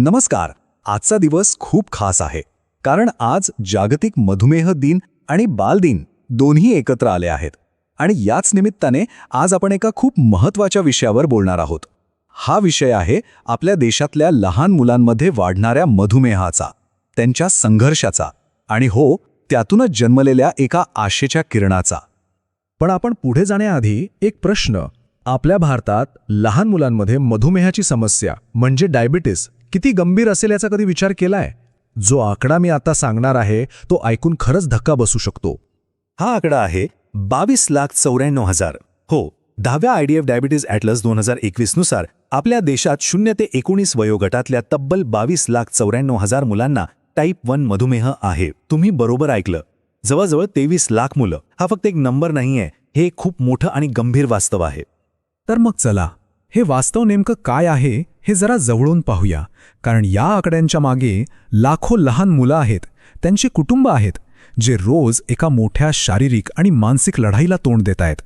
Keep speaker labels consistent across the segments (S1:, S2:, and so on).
S1: नमस्कार. आजचा दिवस खूप खास आहे. कारण आज जागतिक मधुमेह दिन आणि बालदिन दोन्ही एकत्र आले आहेत. आणि याच निमित्ताने आज आपण एका खूप महत्त्वाच्या विषयावर बोलणार आहोत. हा विषय आहे आपल्या देशातल्या लहान मुलांमध्ये वाढणाऱ्या मधुमेहाचा त्यांच्या संघर्षाचा आणि हो त्यातूनच जन्मलेल्या एका आशेच्या किरणाचा.
S2: पण आपण पुढे जाण्याआधी एक प्रश्न. आपल्या भारतात लहान मुलांमध्ये मधुमेहाची समस्या म्हणजे डायबिटीस किती गंभीर असेल याचा कधी विचार केलाय? जो आकडा मी आता सांगणार आहे तो ऐकून खरंच धक्का बसू शकतो.
S3: हा आकडा आहे बावीस लाख चौऱ्याण्णव हजार. हो दहाव्या आयडीएफ डायबिटीज ॲटलस दोन हजार एकवीसनुसार आपल्या देशात शून्य ते एकोणीस वयोगटातल्या तब्बल बावीस लाख चौऱ्याण्णव हजार मुलांना टाईप वन मधुमेह आहे. तुम्ही बरोबर ऐकलं. जवळजवळ तेवीस लाख मुलं. हा फक्त एक नंबर नाहीये. हे खूप मोठं आणि गंभीर वास्तव आहे.
S2: तर मग चला. हे वास्तव नेमकं काय आहे हे जरा जवळून पाहूया. कारण या आकड्यांच्या मागे लाखो लहान मुलं आहेत त्यांची कुटुंब आहेत जे रोज एका मोठ्या शारीरिक आणि मानसिक लढाईला तोंड देत आहेत.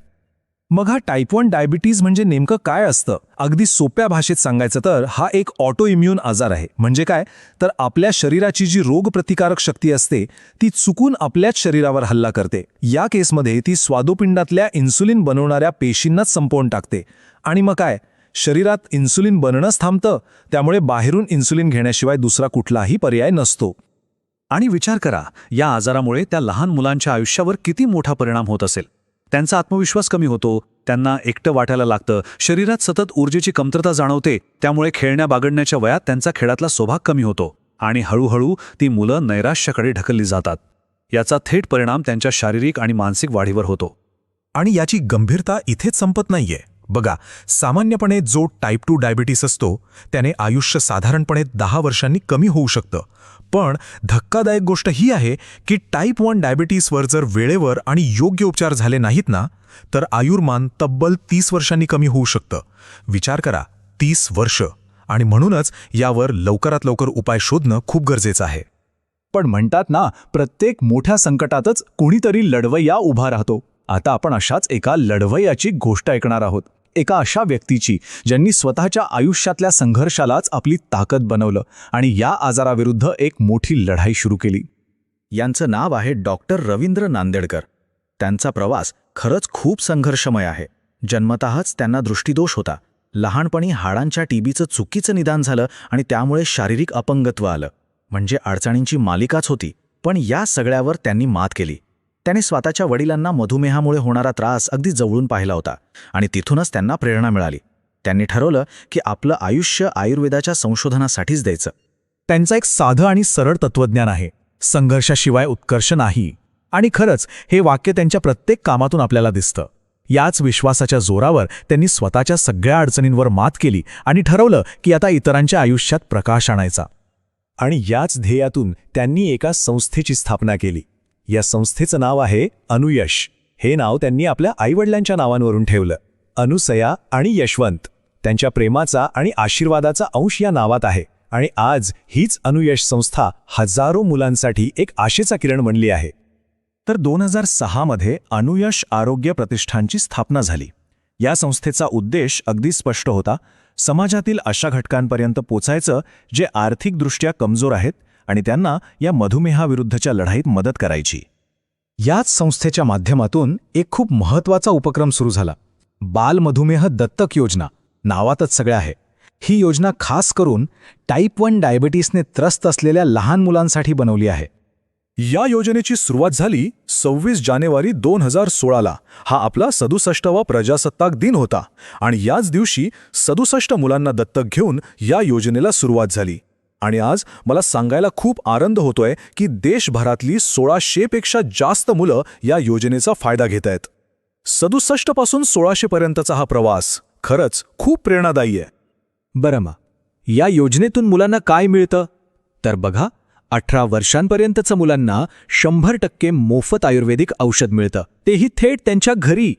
S1: मग हा टाईप वन डायबिटीज म्हणजे नेमकं काय असतं? अगदी सोप्या भाषेत सांगायचं तर हा एक ऑटो इम्युन आजार आहे. म्हणजे काय? तर आपल्या शरीराची जी रोगप्रतिकारक शक्ती असते ती चुकून आपल्याच शरीरावर हल्ला करते. या केसमध्ये ती स्वादुपिंडातल्या इन्सुलिन बनवणाऱ्या पेशींनाच संपवून टाकते. आणि मग काय? शरीरात इन्सुलिन बनणंच थांबतं. त्यामुळे बाहेरून इन्सुलिन घेण्याशिवाय दुसरा कुठलाही पर्याय नसतो.
S3: आणि विचार करा या आजारामुळे त्या लहान मुलांच्या आयुष्यावर किती मोठा परिणाम होत असेल? त्यांचा आत्मविश्वास कमी होतो त्यांना एकटं वाटायला लागतं शरीरात सतत ऊर्जेची कमतरता जाणवते त्यामुळे खेळण्या बागडण्याच्या वयात त्यांचा खेळातला स्वभाग कमी होतो आणि हळूहळू ती मुलं नैराश्याकडे ढकलली जातात. याचा थेट परिणाम त्यांच्या शारीरिक आणि मानसिक वाढीवर होतो.
S2: आणि याची गंभीरता इथेच संपत नाहीये. बघा सामान्यपणे जो टाईप टू डायबिटीस असतो त्याने आयुष्य साधारणपणे दहा वर्षांनी कमी होऊ शकतं. पण धक्कादायक गोष्ट ही आहे की टाईप वन डायबिटीसवर जर वेळेवर आणि योग्य उपचार झाले नाहीत ना तर आयुर्मान तब्बल तीस वर्षांनी कमी होऊ शकतं. विचार करा तीस वर्ष. आणि म्हणूनच यावर लवकरात लवकर उपाय शोधणं खूप गरजेचं आहे.
S1: पण म्हणतात ना प्रत्येक मोठ्या संकटातच कुणीतरी लढवय्या उभा राहतो. आता आपण अशाच एका लढवय्याची गोष्ट ऐकणार आहोत. एका अशा व्यक्तीची ज्यांनी स्वतःच्या आयुष्यातल्या संघर्षालाच आपली ताकद बनवलं आणि या आजाराविरुद्ध एक मोठी लढाई सुरू केली.
S3: यांचं नाव आहे डॉक्टर रवींद्र नांदेडकर. त्यांचा प्रवास खरंच खूप संघर्षमय आहे. जन्मतःच त्यांना दृष्टीदोष होता. लहानपणी हाडांच्या टीबीचं चुकीचं निदान झालं आणि त्यामुळे शारीरिक अपंगत्व आलं. म्हणजे अडचणींची मालिकाच होती. पण या सगळ्यावर त्यांनी मात केली. त्याने स्वतःच्या वडिलांना मधुमेहामुळे होणारा त्रास अगदी जवळून पाहिला होता आणि तिथूनच त्यांना प्रेरणा मिळाली. त्यांनी ठरवलं की आपलं आयुष्य आयुर्वेदाच्या संशोधनासाठीच द्यायचं.
S2: त्यांचं एक साधं आणि सरळ तत्वज्ञान आहे. संघर्षाशिवाय उत्कर्ष नाही. आणि खरंच हे वाक्य त्यांच्या प्रत्येक कामातून आपल्याला दिसतं. याच विश्वासाच्या जोरावर त्यांनी स्वतःच्या सगळ्या अडचणींवर मात केली आणि ठरवलं की आता इतरांच्या आयुष्यात प्रकाश आणायचा.
S1: आणि याच ध्येयातून त्यांनी एका संस्थेची स्थापना केली. या संस्थेचं नाव आहे अनुयश. हे नाव त्यांनी आपल्या आईवडिलांच्या नावांवरून ठेवलं. अनुसया आणि यशवंत. त्यांच्या प्रेमाचा आणि आशीर्वादाचा अंश या नावात आहे. आणि आज हीच अनुयश संस्था हजारो मुलांसाठी एक आशेचा किरण बनली आहे. तर दोन हजार सहामध्ये अनुयश आरोग्य प्रतिष्ठानची स्थापना झाली. या संस्थेचा उद्देश अगदी स्पष्ट होता. समाजातील अशा घटकांपर्यंत पोचायचं जे आर्थिकदृष्ट्या कमजोर आहेत आणि त्यांना या मधुमेहाविरुद्धच्या लढाईत मदत करायची. याच संस्थेच्या माध्यमातून एक खूप महत्त्वाचा उपक्रम सुरू झाला. बाल मधुमेह दत्तक योजना नावातच सगळ्या आहे. ही योजना खास करून टाईप वन डायबिटीसने त्रस्त असलेल्या लहान मुलांसाठी बनवली आहे.
S2: या योजनेची सुरुवात झाली सव्वीस जानेवारी दोन हजार सोळाला. हा आपला सदुसष्टवा प्रजासत्ताक दिन होता आणि याच दिवशी सदुसष्ट मुलांना दत्तक घेऊन या योजनेला सुरुवात झाली. आणि आज मला सांगायला खूप आनंद होतोय की देशभरातली सोळाशेपेक्षा जास्त मुलं या योजनेचा फायदा घेत आहेत. सदुसष्टपासून सोळाशेपर्यंतचा हा प्रवास खरंच खूप प्रेरणादायी आहे.
S1: बरं मग या योजनेतून मुलांना काय मिळतं? तर बघा अठरा वर्षांपर्यंतचं मुलांना शंभर टक्के मोफत आयुर्वेदिक औषध मिळतं. तेही थेट त्यांच्या घरी.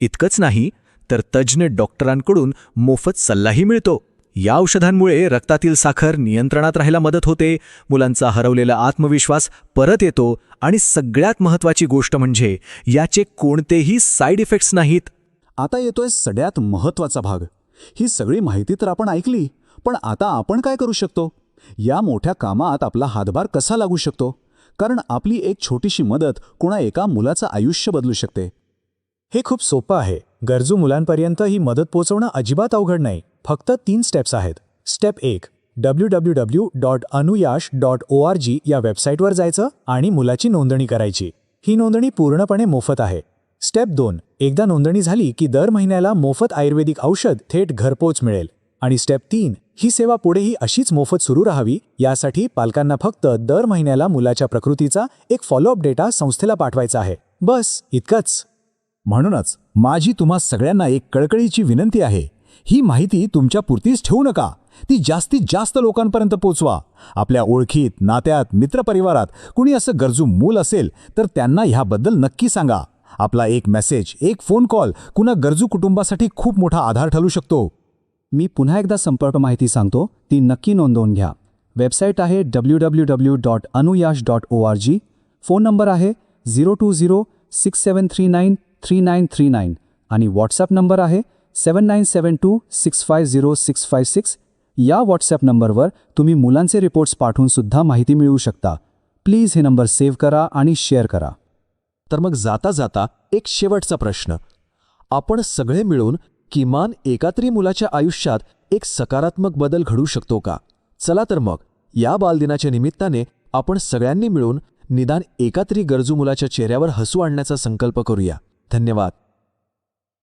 S1: इतकंच नाही तर तज्ज्ञ डॉक्टरांकडून मोफत सल्लाही मिळतो. या औषधांमुळे रक्तातील साखर नियंत्रणात राहायला मदत होते. मुलांचा हरवलेला आत्मविश्वास परत येतो आणि सगळ्यात महत्त्वाची गोष्ट म्हणजे याचे कोणतेही साईड इफेक्ट्स नाहीत.
S4: आता येतोय सगळ्यात महत्त्वाचा भाग. ही सगळी माहिती तर आपण ऐकली पण आता आपण काय करू शकतो? या मोठ्या कामात आपला हातभार कसा लागू शकतो? कारण आपली एक छोटीशी मदत कोणा एका मुलाचं आयुष्य बदलू शकते.
S1: हे खूप सोपं आहे. गरजू मुलांपर्यंत ही मदत पोहोचवणं अजिबात अवघड नाही. फक्त तीन स्टेप्स आहेत. स्टेप एक W W W dot Anuyash dot O R G या वेबसाईटवर जायचं आणि मुलाची नोंदणी करायची. ही नोंदणी पूर्णपणे मोफत आहे. स्टेप दोन एकदा नोंदणी झाली की दर महिन्याला मोफत आयुर्वेदिक औषध थेट घरपोच मिळेल. आणि स्टेप तीन ही सेवा पुढेही अशीच मोफत सुरू राहावी यासाठी पालकांना फक्त दर महिन्याला मुलाच्या प्रकृतीचा एक फॉलोअप डेटा संस्थेला पाठवायचा आहे. बस इतकंच.
S4: म्हणूनच माझी तुम्हा सगळ्यांना एक कळकळीची विनंती आहे. ही माहिती तुमच्या पुरतीच ठेवू नका. ती जास्तीत जास्त लोकांपर्यंत पोचवा. आपल्या ओळखीत नात्यात मित्रपरिवारात कुणी असं गरजू मूल असेल तर त्यांना ह्याबद्दल नक्की सांगा. आपला एक मेसेज एक फोन कॉल कुणा गरजू कुटुंबासाठी खूप मोठा आधार ठरू शकतो.
S5: मी पुन्हा एकदा संपर्क माहिती सांगतो ती नक्की नोंदवून घ्या. वेबसाईट आहे W W W dot Anuyash dot O R G phone number आहे zero two zero six seven three nine three nine three nine आणि व्हॉट्सॲप नंबर आहे seven nine seven two six five zero six five six या WhatsApp नंबरवर तुम्ही मुलांचे reports पाठवून सुद्धा माहिती मिळवू शकता. प्लीज हे नंबर सेव्ह करा आणि शेअर करा.
S6: तर मग जाता जाता एक शेवटचा प्रश्न. आपण सगळे मिळून किमान एका तरी मुलाच्या आयुष्यात एक सकारात्मक बदल घडू शकतो का? चला तर मग या बालदिनाच्या निमित्ताने आपण सगळ्यांनी मिळून निदान एका तरी गरजू मुलाच्या चेहऱ्यावर हसू आणण्याचा संकल्प करूया. धन्यवाद.